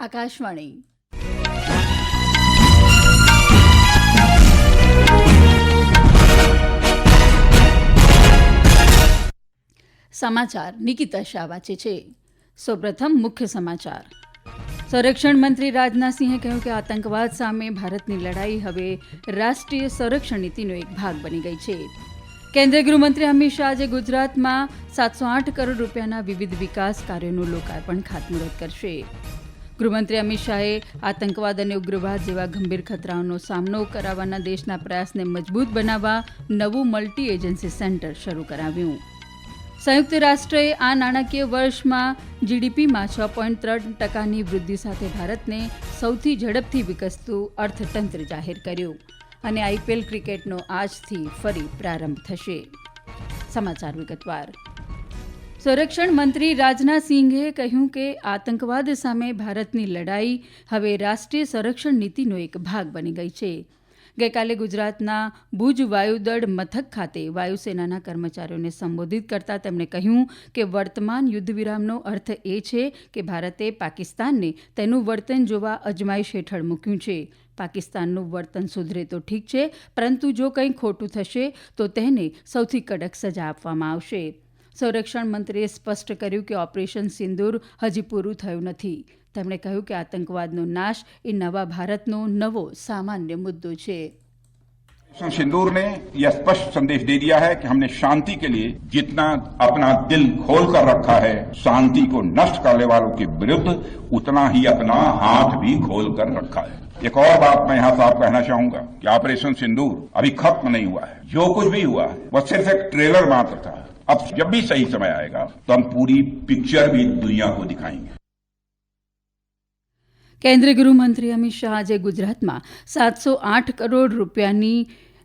આકાશવાણી. સમાચાર નિકિતા શાહ વાંચે છે. સૌપ્રથમ મુખ્ય સમાચાર. સંરક્ષણ મંત્રી રાજનાથસિંહે કહ્યું કે આતંકવાદ સામે ભારતની લડાઈ હવે રાષ્ટ્રીય સંરક્ષણ નીતિનો એક ભાગ બની ગઈ છે. કેન્દ્રીય ગૃહમંત્રી અમિત શાહ આજે ગુજરાતમાં સાતસો આઠ કરોડ રૂપિયાના વિવિધ વિકાસ કાર્યોનું લોકાર્પણ ખાતમુહૂર્ત કરશે. ગૃહમંત્રી અમિત શાહે આતંકવાદ અને ઉગ્રવાદ જેવા ગંભીર ખતરાઓનો સામનો કરાવવાના દેશના પ્રયાસને મજબૂત બનાવવા નવું મલ્ટી એજન્સી સેન્ટર શરૂ કરાવ્યું. સંયુક્ત રાષ્ટ્રએ આ નાણાકીય વર્ષમાં જીડીપીમાં છ પોઈન્ટ ત્રણ ટકાની વૃદ્ધિ સાથે ભારતને સૌથી ઝડપથી વિકસતું અર્થતંત્ર જાહેર કર્યું અને આઈપીએલ ક્રિકેટનો આજથી ફરી પ્રારંભ થશે. સમાચાર વિગતવાર. સંરક્ષણ મંત્રી રાજનાથસિંહે કહ્યું કે આતંકવાદ સામે ભારતની લડાઈ હવે રાષ્ટ્રીય સંરક્ષણ નીતિનો એક ભાગ બની ગઈ છે. ગઈકાલે ગુજરાતના ભુજ વાયુદળ મથક ખાતે વાયુસેનાના કર્મચારીઓને સંબોધિત કરતા તેમણે કહ્યું કે વર્તમાન યુદ્ધ વિરામનો અર્થ એ છે કે ભારતે પાકિસ્તાનને તેનું વર્તન જોવા અજમાઈશ હેઠળ મૂક્યું છે. પાકિસ્તાનનું વર્તન સુધરે તો ઠીક છે, પરંતુ જો કંઈ ખોટું થશે તો તેને સૌથી કડક સજા આપવામાં આવશે. સંરક્ષણ મંત્રીએ સ્પષ્ટ કર્યું કે ઓપરેશન સિંદૂર હજી પૂરું થયું નથી તેમણે કહ્યું કે આતંકવાદનો નાશ એ નવા ભારતનો નવો સામાન્ય મુદ્દો છે ऑपरेशन सिंदूर ने यह स्पष्ट संदेश दे दिया है कि हमने शांति के लिए जितना अपना दिल खोल कर रखा है शांति को नष्ट करने वालों के विरुद्ध उतना ही अपना हाथ भी खोल कर रखा है एक और बात मैं यहां साफ कहना चाहूंगा कि ऑपरेशन सिंदूर अभी खत्म नहीं हुआ है जो कुछ भी हुआ है वह सिर्फ एक ट्रेलर मात्र था अब जब भी सही समय आएगा तो हम पूरी पिक्चर भी दुनिया को दिखाएंगे કેન્દ્રીય ગૃહમંત્રી અમિત શાહ આજે ગુજરાતમાં સાતસો આઠ કરોડ રૂપિયાની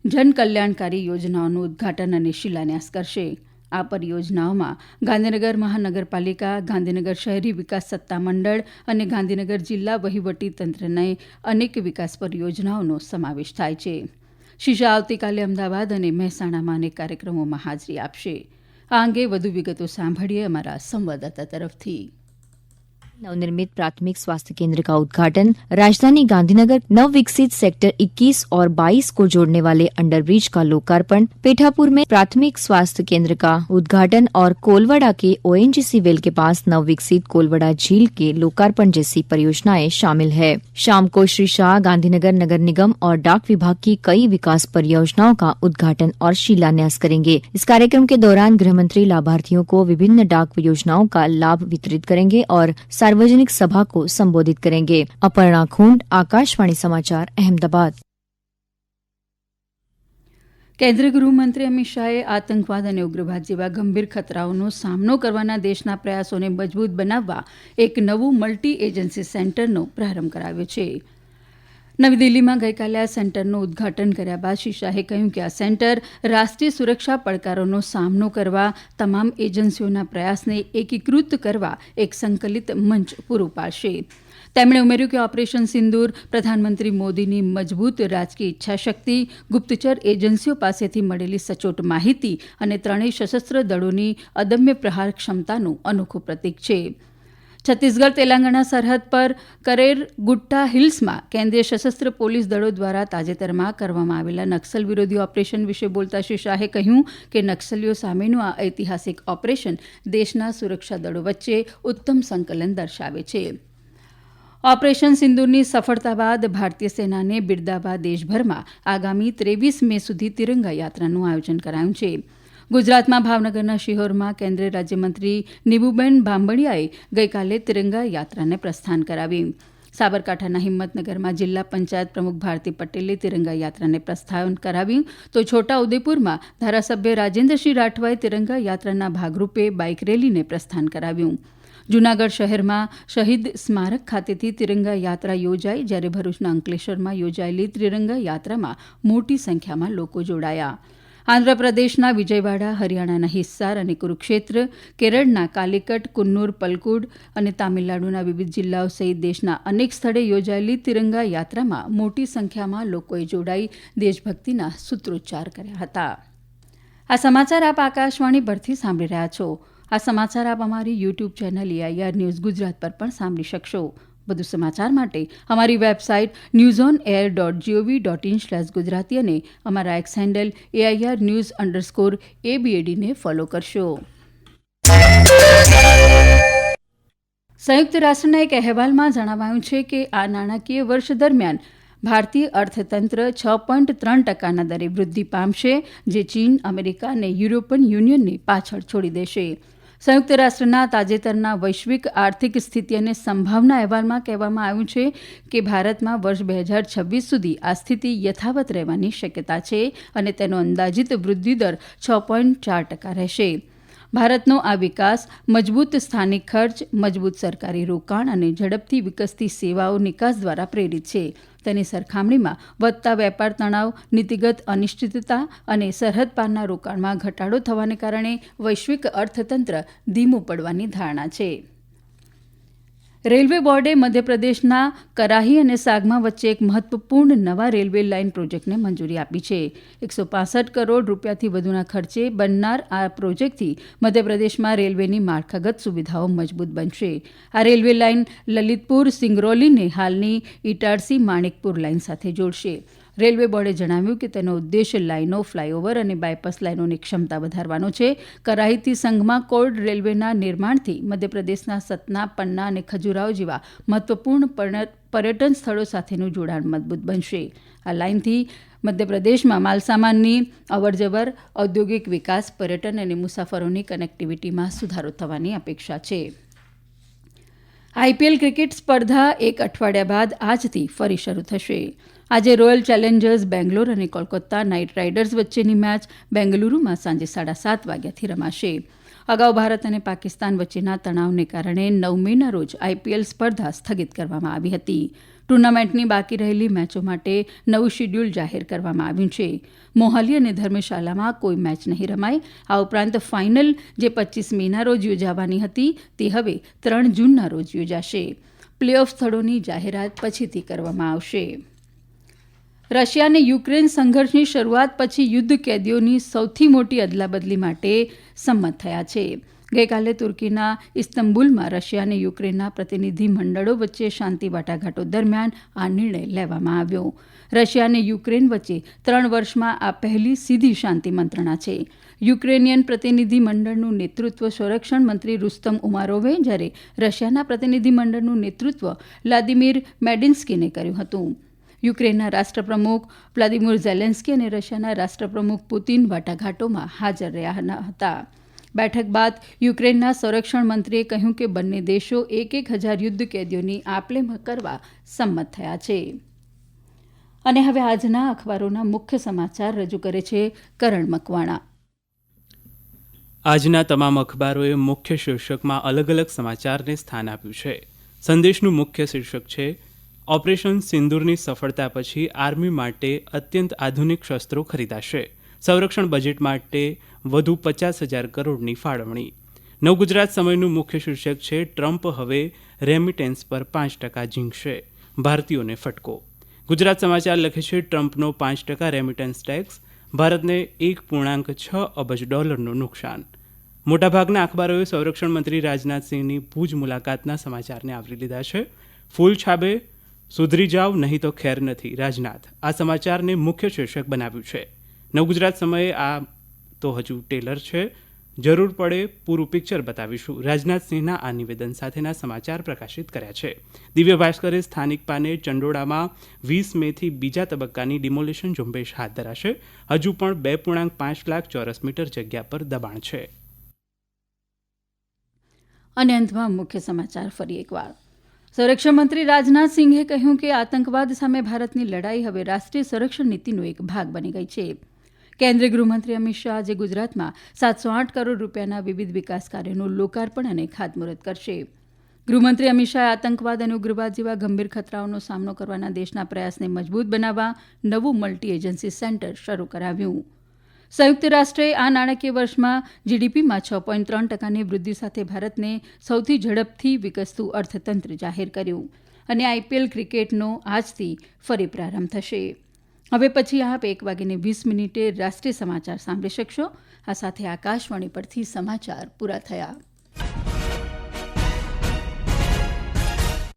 જનકલ્યાણકારી યોજનાઓનું ઉદઘાટન અને શિલાન્યાસ કરશે આ પરિયોજનાઓમાં ગાંધીનગર મહાનગરપાલિકા ગાંધીનગર શહેરી વિકાસ સત્તામંડળ અને ગાંધીનગર જિલ્લા વહીવટી તંત્રની અનેક વિકાસ પરિયોજનાઓનો સમાવેશ થાય છે શ્રી શાહ આવતીકાલે અમદાવાદ અને મહેસાણામાં અનેક કાર્યક્રમોમાં હાજરી આપશે આ અંગે વધુ વિગતો સાંભળીએ અમારા સંવાદદાતા તરફથી. नवनिर्मित प्राथमिक स्वास्थ्य केंद्र का उद्घाटन राजधानी गांधीनगर नव विकसित सेक्टर 21 और 22 को जोड़ने वाले अंडरब्रिज का लोकार्पण पेठापुर में प्राथमिक स्वास्थ्य केंद्र का उद्घाटन और कोलवड़ा के ओएनजीसी वेल के पास नव विकसित कोलवड़ा झील के लोकार्पण जैसी परियोजनाएँ शामिल है। शाम को श्री शाह गांधीनगर नगर निगम और डाक विभाग की कई विकास परियोजनाओं का उद्घाटन और शिलान्यास करेंगे। इस कार्यक्रम के दौरान गृह मंत्री लाभार्थियों को विभिन्न डाक योजनाओं का लाभ वितरित करेंगे और सार्वजनिक सभा को संबोधित करेंगे अपर्णा खूंड आकाशवाणी समाचार अहमदाबाद કેન્દ્રીય ગૃહમંત્રી અમિત શાહે આતંકવાદ અને ઉગ્રવાદ જેવા ગંભીર ખતરાઓનો સામનો કરવાના દેશના પ્રયાસોને મજબૂત બનાવવા એક નવું મલ્ટી એજન્સી સેન્ટરનો પ્રારંભ કરાવ્યો છે નવી દિલ્હીમાં ગઈકાલે આ સેન્ટરનું ઉદઘાટન કર્યા બાદ શ્રી શાહે કહ્યું કે આ સેન્ટર રાષ્ટ્રીય સુરક્ષા પડકારોનો સામનો કરવા, તમામ એજન્સીઓના પ્રયાસને એકીકૃત કરવા એક સંકલિત મંચ પૂરું પાડશે. તેમણે ઉમેર્યું કે ઓપરેશન સિંદૂર, પ્રધાનમંત્રી મોદીની મજબૂત રાજકીય ઇચ્છાશક્તિ ગુપ્તચર એજન્સીઓ પાસેથી મળેલી સચોટ માહિતી અને ત્રણેય સશસ્ત્ર દળોની અદમ્ય પ્રહાર ક્ષમતાનું અનોખું પ્રતીક છે. છત્તીસગઢ, તેલંગાણા સરહદ પર કરેર ગુટ્ટા હિલ્સમાં કેન્દ્રીય સશસ્ત્ર પોલીસ દળો દ્વારા તાજેતરમાં કરવામાં આવેલા નક્સલ વિરોધી ઓપરેશન વિશે બોલતા શ્રી શાહે કહ્યું કે નક્સલીઓ સામેનું આ ઐતિહાસિક ઓપરેશન દેશના સુરક્ષા દળો વચ્ચે ઉત્તમ સંકલન દર્શાવે છે. ઓપરેશન સિંદુરની સફળતા બાદ ભારતીય સેનાને બિરદાવવા દેશભરમાં આગામી ત્રેવીસ મે સુધી તિરંગા યાત્રાનું આયોજન કરાયું છે. ગુજરાતમાં ભાવનગરના શિહોરમાં કેન્દ્રીય રાજ્યમંત્રી નીબુબેન બાંભણિયાએ ગઈકાલે તિરંગા યાત્રાને પ્રસ્થાન કરાવી. સાબરકાંઠાના હિંમતનગરમાં જિલ્લા પંચાયત પ્રમુખ ભારતી પટેલે તિરંગા યાત્રાને પ્રસ્થાન કરાવ્યું તો છોટા ઉદેપુરમાં ધારાસભ્ય રાજેન્દ્રસિંહ રાઠવાએ તિરંગા યાત્રાના ભાગરૂપે બાઇક રેલીને પ્રસ્થાન કરાવ્યું. જૂનાગઢ શહેરમાં શહીદ સ્મારક ખાતેથી તિરંગા યાત્રા યોજાઈ, જ્યારે ભરૂચના અંકલેશ્વરમાં યોજાયેલી ત્રિરંગા યાત્રામાં મોટી સંખ્યામાં લોકો જોડાયા. આંધ્રપ્રદેશના વિજયવાડા, હરિયાણાના હિસ્સાર અને કુરુક્ષેત્ર, કેરળના કાલિકટ, કુન્નુર, પલકુડ અને તામિલનાડુના વિવિધ જિલ્લાઓ સહિત દેશના અનેક સ્થળે યોજાયેલી તિરંગા યાત્રામાં મોટી સંખ્યામાં લોકોએ જોડાઈ દેશભક્તિના સૂત્રોચ્ચાર કર્યા હતા. આ સમાચાર આપ આકાશવાણી પરથી સાંભળી રહ્યા છો. આ સમાચાર આપ અમારી YouTube channel AIR news Gujarat પર પણ સાંભળી શકશો. વધુ સમાચાર માટે અમારી website news on air dot gov dot in slash Gujarati અને અમારા X handle AIR news underscore એબીએડીને follow કરશો. સંયુક્ત રાષ્ટ્રના એક અહેવાલમાં જણાવાયું છે કે આ નાણાકીય વર્ષ દરમિયાન ભારતીય અર્થતંત્ર છ પોઈન્ટ ત્રણ ટકાના દરે વૃદ્ધિ પામશે, જે ચીન, અમેરિકા અને યુરોપિયન યુનિયનને પાછળ છોડી દેશે. સંયુક્ત રાષ્ટ્રના તાજેતરના વૈશ્વિક આર્થિક સ્થિતિ અને સંભાવના અહેવાલમાં કહેવામાં આવ્યું છે કે ભારતમાં વર્ષ બે હજાર છવ્વીસ સુધી આ સ્થિતિ યથાવત રહેવાની શક્યતા છે અને તેનો અંદાજિત વૃદ્ધિદર છ પોઈન્ટ ચાર ટકા રહેશે. ભારતનો આ વિકાસ મજબૂત સ્થાનિક ખર્ચ, મજબૂત સરકારી રોકાણ અને ઝડપથી વિકસતી સેવાઓ નિકાસ દ્વારા પ્રેરિત છે. તેની સરખામણીમાં વધતા વેપાર તણાવ, નીતિગત અનિશ્ચિતતા અને સરહદ પારના રોકાણમાં ઘટાડો થવાને કારણે વૈશ્વિક અર્થતંત્ર ધીમું પડવાની ધારણા છે. રેલવે બોર્ડે મધ્યપ્રદેશના કરાહી અને સાગમા વચ્ચે એક મહત્વપૂર્ણ નવા રેલવે લાઇન પ્રોજેક્ટને મંજૂરી આપી છે. એકસો પાસઠ કરોડ રૂપિયાથી વધુના ખર્ચે બનનાર આ પ્રોજેક્ટથી મધ્યપ્રદેશમાં રેલવેની માળખાગત સુવિધાઓ મજબૂત બનશે. આ રેલવે લાઇન લલિતપુર સિંગરૌલીને હાલની ઇટારસી માણેકપુર લાઇન સાથે જોડશે. રેલવે બોર્ડે જણાવ્યું કે તેનો ઉદ્દેશ લાઇનો ફ્લાયઓવર અને બાયપાસ લાઇનોની ક્ષમતા વધારવાનો છે. કરાહીથી સંઘમાં કોર્ડ રેલવેના નિર્માણથી મધ્યપ્રદેશના સતના, પન્ના અને ખજુરાહો જેવા મહત્વપૂર્ણ પર્યટન સ્થળો સાથેનું જોડાણ મજબૂત બનશે. આ લાઇનથી મધ્યપ્રદેશમાં માલસામાનની અવરજવર, ઔદ્યોગિક વિકાસ, પર્યટન અને મુસાફરોની કનેક્ટિવિટીમાં સુધારો થવાની અપેક્ષા છે. આઈપીએલ ક્રિકેટ સ્પર્ધા એક અઠવાડિયા બાદ આજથી ફરી શરૂ થશે. આજે રોયલ ચેલેન્જર્સ બેંગ્લોર અને કોલકાતા નાઇટ રાઇડર્સ વચ્ચેની મેચ બેંગલુરુમાં સાંજે સાડા સાત વાગ્યાથી રમાશે. અગાઉ ભારત અને પાકિસ્તાન વચ્ચેના તણાવને કારણે નવ મેના રોજ આઈપીએલ સ્પર્ધા સ્થગિત કરવામાં આવી હતી. ટુર્નામેન્ટની બાકી રહેલી મેચો માટે નવું શેડ્યુલ જાહેર કરવામાં આવ્યું છે. મોહાલી અને ધર્મશાલામાં કોઈ મેચ નહીં રમાય. આ ઉપરાંત ફાઇનલ જે પચીસ મેના રોજ યોજાવાની હતી, તે હવે ત્રણ જૂનના રોજ યોજાશે. પ્લે ઓફ સ્થળોની જાહેરાત પછીથી કરવામાં આવશે. રશિયા અને યુક્રેન સંઘર્ષની શરૂઆત પછી યુદ્ધ કેદીઓની સૌથી મોટી અદલાબદલી માટે સંમત થયા છે. ગઈકાલે તુર્કીના ઇસ્તંબુલમાં રશિયા અને યુક્રેનના પ્રતિનિધિ મંડળો વચ્ચે શાંતિ વાટાઘાટો દરમિયાન આ નિર્ણય લેવામાં આવ્યો. રશિયા અને યુક્રેન વચ્ચે ત્રણ વર્ષમાં આ પહેલી સીધી શાંતિ મંત્રણા છે. યુક્રેનિયન પ્રતિનિધિ મંડળનું નેતૃત્વ સંરક્ષણ મંત્રી રુસ્તમ ઉમારોવે જ્યારે રશિયાના પ્રતિનિધિ મંડળનું નેતૃત્વ વ્લાદિમીર મેડિન્સ્કીને કર્યું હતું. યુક્રેનના રાષ્ટ્રપ્રમુખ વ્લાદિમીર ઝેલેન્સ્કી અને રશિયાના રાષ્ટ્રપ્રમુખ પુતિન વાટાઘાટોમાં હાજર રહ્યા હતા. બેઠક બાદ યુક્રેનના સંરક્ષણ મંત્રીએ કહ્યું કે બંને દેશો એક એક હજાર યુદ્ધ કેદીઓની આપલે કરવા સંમત થયા છે. અને હવે આજના અખબારોના મુખ્ય સમાચાર રજૂ કરે છે કરણ મકવાણા. આજના તમામ અખબારોએ મુખ્ય શીર્ષકમાં અલગ અલગ સમાચારને સ્થાન આપ્યું છે. સંદેશનું મુખ્ય શીર્ષક છે ઓપરેશન સિંદૂરની સફળતા પછી આર્મી માટે અત્યંત આધુનિક શસ્ત્રો ખરીદાશે. સંરક્ષણ બજેટ માટે વધુ પચાસ હજાર કરોડની ફાળવણી. નવ ગુજરાત સમયનું મુખ્ય શીર્ષક છે, ટ્રમ્પ હવે રેમિટેન્સ પર પાંચ ટકા ઝીંકશે. ભારતીયોને ફટકો. ગુજરાત સમાચાર લખે છે, ટ્રમ્પનો પાંચ ટકા રેમિટન્સ ટેક્સ ભારતને એક પૂર્ણાંક છ અબજ ડોલરનું નુકસાન. મોટાભાગના અખબારોએ સંરક્ષણ મંત્રી રાજનાથસિંહની ભુજ મુલાકાતના સમાચારને આવરી લીધા છે. ફૂલ છાબે સુધરી જાવ, નહીં તો ખેર નથી. રાજનાથ, આ સમાચારને મુખ્ય શીર્ષક બનાવ્યું છે. નવગુજરાત સમયે આ તો હજુ ટેલર છે. જરૂર પડે પૂરું પિક્ચર બતાવીશું. રાજનાથસિંહના આ નિવેદન સાથેના સમાચાર પ્રકાશિત કર્યા છે. દિવ્ય ભાસ્કરે સ્થાનિક પાને ચંડોળામાં વીસ મેથી બીજા તબક્કાની ડિમોલિશન ઝુંબેશ હાથ ધરાશે. હજુ પણ બે પૂર્ણાંક પાંચ લાખ ચોરસ મીટર જગ્યા પર દબાણ છે. અને અંતમાં મુખ્ય સમાચાર ફરી એકવાર. સંરક્ષણ મંત્રી રાજનાથ કહ્યું કે આતંકવાદ સામે ભારતની લડાઈ હવે રાષ્ટ્રીય સંરક્ષણ નીતિનો એક ભાગ બની ગઈ છે. કેન્દ્રીય ગૃહમંત્રી અમિત શાહ આજે ગુજરાતમાં સાતસો આઠ કરોડ રૂપિયાના વિવિધ વિકાસ કાર્યોનું લોકાર્પણ અને ખાતમુહૂર્ત કરશે. ગૃહમંત્રી અમિત શાહે આતંકવાદ અને ઉગ્રવાદ જેવા ગંભીર ખતરાઓનો સામનો કરવાના દેશના પ્રયાસને મજબૂત બનાવવા નવું મલ્ટી એજન્સી સેન્ટર શરૂ કરાવ્યું. સંયુક્ત રાષ્ટ્રે આ નાણાકીય વર્ષમાં જીડીપીમાં છ પોઈન્ટ ત્રણ ટકાની વૃદ્ધિ સાથે ભારતને સૌથી ઝડપથી વિકસતું અર્થતંત્ર જાહેર કર્યું અને આઈપીએલ ક્રિકેટનો આજથી ફરી પ્રારંભ થશે. હવે પછી આપ એક વાગીને વીસ મિનિટે રાષ્ટ્રીય સમાચાર સાંભળી શકશો. આ સાથે આકાશવાણી પરથી સમાચાર પૂરા થયા.